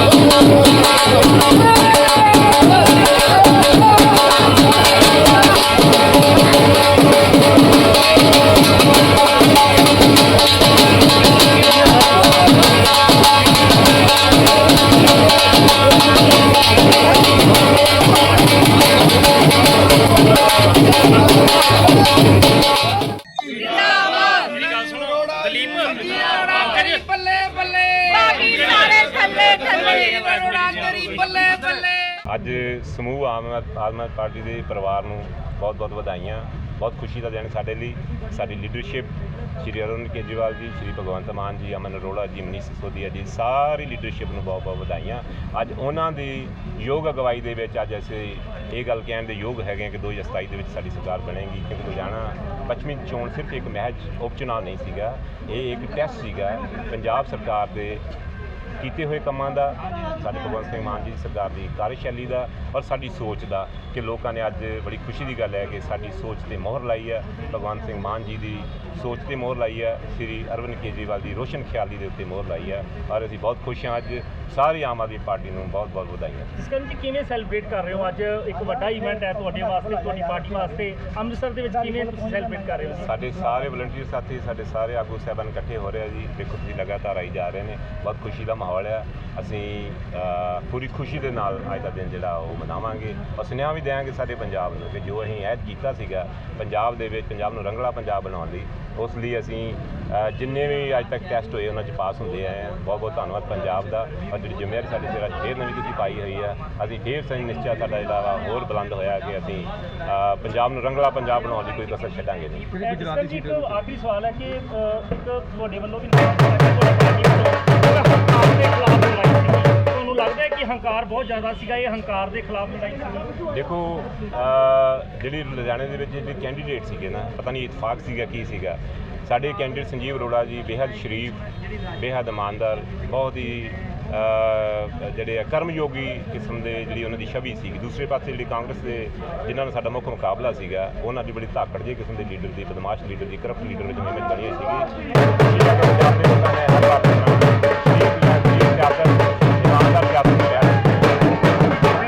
Oh, ਥੱਲੇ ਥੱਲੇ ਕਰੀ ਬੱਲੇ ਬੱਲੇ ਅੱਜ ਸਮੂਹ ਆਮ ਆਦ- ਆਦਮੀ ਪਾਰਟੀ ਦੇ ਪਰਿਵਾਰ ਨੂੰ ਬਹੁਤ-ਬਹੁਤ ਵਧਾਈਆਂ। ਬਹੁਤ ਖੁਸ਼ੀ ਦਾ ਦਿਨ ਸਾਡੇ ਲਈ। ਸਾਡੀ ਲੀਡਰਸ਼ਿਪ ਸ਼੍ਰੀ ਅਰਵਿੰਦ ਕੇਜਰੀਵਾਲ ਜੀ, ਸ਼੍ਰੀ ਭਗਵੰਤ ਮਾਨ ਜੀ, ਅਮਨ ਅਰੋੜਾ ਜੀ, ਮਨੀਸ਼ ਸਿਸੋਦੀਆ ਜੀ, ਸਾਰੀ ਲੀਡਰਸ਼ਿਪ ਨੂੰ ਬਹੁਤ-ਬਹੁਤ ਵਧਾਈਆਂ। ਅੱਜ ਉਹਨਾਂ ਦੀ ਯੋਗ ਅਗਵਾਈ ਦੇ ਵਿੱਚ ਅੱਜ ਅਸੀਂ ਇਹ ਗੱਲ ਕਹਿਣ ਦੇ ਯੋਗ ਹੈਗੇ ਹਾਂ ਕਿ 2027 ਦੇ ਵਿੱਚ ਸਾਡੀ ਸਰਕਾਰ ਬਣੇਗੀ ਕਿਉਂਕਿ ਲੁਧਿਆਣਾ ਪੱਛਮੀ ਚੋਣ ਸਿਰਫ ਇੱਕ ਮਹਿਜ ਉਪਚੁਣਾ ਨਹੀਂ ਸੀਗਾ। ਇਹ ਇੱਕ ਟੈਸਟ ਸੀਗਾ। ਪੰਜਾਬ ਸਰਕਾਰ ਦੇ ਕੀਤੇ ਹੋਏ ਕੰਮਾਂ ਦਾ ਸਾਡੇ ਭਗਵੰਤ ਸਿੰਘ ਮਾਨ ਜੀ ਦੀ ਸਰਕਾਰ ਦੀ ਕਾਰਜਸ਼ੈਲੀ ਦਾ ਔਰ ਸਾਡੀ ਸੋਚ ਦਾ ਕਿ ਲੋਕਾਂ ਨੇ ਅੱਜ ਬੜੀ ਖੁਸ਼ੀ ਦੀ ਗੱਲ ਹੈ ਕਿ ਸਾਡੀ ਸੋਚ ਤੇ ਮੋਹਰ ਲਾਈ ਹੈ। ਭਗਵੰਤ ਸਿੰਘ ਮਾਨ ਜੀ ਦੀ ਸੋਚ ਤੇ ਮੋਹਰ ਲਾਈ ਹੈ। ਸ੍ਰੀ ਅਰਵਿੰਦ ਕੇਜਰੀਵਾਲ ਦੀ ਰੋਸ਼ਨ ਖਿਆਲੀ ਦੇ ਉੱਤੇ ਮੋਹਰ ਲਾਈ ਹੈ ਔਰ ਅਸੀਂ ਬਹੁਤ ਖੁਸ਼ ਹਾਂ ਅੱਜ ਸਾਰੀ ਆਮ ਆਦਮੀ ਪਾਰਟੀ ਨੂੰ ਬਹੁਤ ਬਹੁਤ ਵਧਾਈਆਂ। ਸਿਕੰਦਰ ਜੀ ਕਿਵੇਂ ਸੈਲੀਬ੍ਰੇਟ ਕਰ ਰਹੇ ਹੋ? ਅੱਜ ਇੱਕ ਵੱਡਾ ਇਵੈਂਟ ਹੈ ਤੁਹਾਡੇ ਵਾਸਤੇ ਤੁਹਾਡੀ ਪਾਰਟੀ ਵਾਸਤੇ। ਅੰਮ੍ਰਿਤਸਰ ਦੇ ਵਿੱਚ ਕਿਵੇਂ ਸੈਲੀਬ੍ਰੇਟ ਕਰ ਰਹੇ ਹੋ? ਸਾਡੇ ਸਾਰੇ ਵਲੰਟੀਅਰ ਸਾਥੀ ਸਾਡੇ ਸਾਰੇ ਆਗੂ ਸਾਹਿਬਾਨ ਇਕੱਠੇ ਹੋ ਰਹੇ ਆ ਜੀ। ਦੇਖੋ ਤੁਸੀਂ ਲਗਾਤਾਰ ਆਈ ਜਾ ਰਹੇ ਨੇ। ਬਹੁਤ ਖੁਸ਼ੀ ਦਾ ਮਾਹੌਲ ਹੈ ਅਸੀਂ ਪੂਰੀ ਖੁਸ਼ੀ ਦੇ ਨਾਲ ਅੱਜ ਦਾ ਦਿਨ ਜਿਹੜਾ ਉਹ ਮਨਾਵਾਂਗੇ। ਔਰ ਸੁਨੇਹਾ ਵੀ ਦਿਆਂਗੇ ਸਾਡੇ ਪੰਜਾਬ ਨੂੰ ਕਿ ਜੋ ਅਸੀਂ ਐਡ ਕੀਤਾ ਸੀਗਾ ਪੰਜਾਬ ਦੇ ਵਿੱਚ ਪੰਜਾਬ ਨੂੰ ਰੰਗਲਾ ਪੰਜਾਬ ਬਣਾਉਣ ਲਈ ਉਸ ਲਈ ਅਸੀਂ ਜਿੰਨੇ ਵੀ ਅੱਜ ਤੱਕ ਟੈਸਟ ਹੋਏ ਉਹਨਾਂ 'ਚ ਪਾਸ ਹੁੰਦੇ ਆਏ ਹਾਂ। ਬਹੁਤ ਬਹੁਤ ਧੰਨਵਾਦ ਪੰਜਾਬ ਦਾ। ਔਰ ਜਿਹੜੀ ਜ਼ਿੰਮੇਵਾਰੀ ਸਾਡੇ ਸਿਰ ਫੇਰ ਨਵੀਂ ਤੁਸੀਂ ਪਾਈ ਹੋਈ ਹੈ ਅਸੀਂ ਫੇਰ ਸਹੀ ਨਿਸ਼ਚਾ ਸਾਡਾ ਜਿਹੜਾ ਵਾ ਹੋਰ ਬੁਲੰਦ ਹੋਇਆ ਕਿ ਅਸੀਂ ਪੰਜਾਬ ਨੂੰ ਰੰਗਲਾ ਪੰਜਾਬ ਬਣਾਉਣ ਲਈ ਕੋਈ ਕਸਰ ਛੱਡਾਂਗੇ ਨਹੀਂ। ਸਿਕੰਦਰ ਜੀ ਇੱਕ ਆਖਰੀ ਸਵਾਲ ਹੈ ਕਿ ਇੱਕ ਤੁਹਾਡੇ ਵੱਲੋਂ ਵੀ ਹੰਕਾਰ ਦੇ ਖਿਲਾਫ ਲੜਾਈ ਸੀ ਤੁਹਾਨੂੰ ਲੱਗਦਾ ਹੈ ਕਿ ਹੰਕਾਰ ਬਹੁਤ ਜ਼ਿਆਦਾ ਸੀਗਾ ਇਹ ਹੰਕਾਰ ਦੇ ਖਿਲਾਫ ਲੜਾਈ ਸੀ ਦੇਖੋ ਅ, ਜਿਹੜੀ ਲੁਧਿਆਣੇ ਦੇ ਵਿੱਚ ਜਿਹੜੇ ਕੈਂਡੀਡੇਟ ਸੀਗੇ ਨਾ ਪਤਾ ਨਹੀਂ ਇਤਫਾਕ ਸੀਗਾ ਕੀ ਸੀਗਾ। ਸਾਡੇ ਕੈਂਡੀਡੇਟ ਸੰਜੀਵ ਅਰੋੜਾ ਜੀ ਬੇਹੱਦ ਸ਼ਰੀਫ ਬੇਹੱਦ ਇਮਾਨਦਾਰ ਬਹੁਤ ਹੀ ਅ, ਜਿਹੜੇ ਆ ਕਰਮਯੋਗੀ ਕਿਸਮ ਦੇ ਜਿਹੜੀ ਉਹਨਾਂ ਦੀ ਛਵੀ ਸੀਗੀ। ਦੂਸਰੇ ਪਾਸੇ ਜਿਹੜੀ ਕਾਂਗਰਸ ਦੇ ਜਿਨ੍ਹਾਂ ਨਾਲ ਸਾਡਾ ਮੁੱਖ ਮੁਕਾਬਲਾ ਸੀਗਾ ਉਹਨਾਂ ਦੀ ਬੜੀ ਧਾਕੜ ਜਿਹੇ ਕਿਸਮ ਦੇ ਲੀਡਰ ਦੀ ਬਦਮਾਸ਼ ਲੀਡਰ ਦੀ ਕਰਪਟ ਲੀਡਰ ਵਿੱਚ ਮਿਹਨਤ ਬਣੀ ਹੋਈ ਸੀਗੀ ਸ਼੍ਰੀ ਪੰਜਾਬ ਦੇ ਲੋਕਾਂ ਨੇ ਹਰ ਵਾਰ ਸ਼ਰੀਫ ਸ਼ਰੀਫ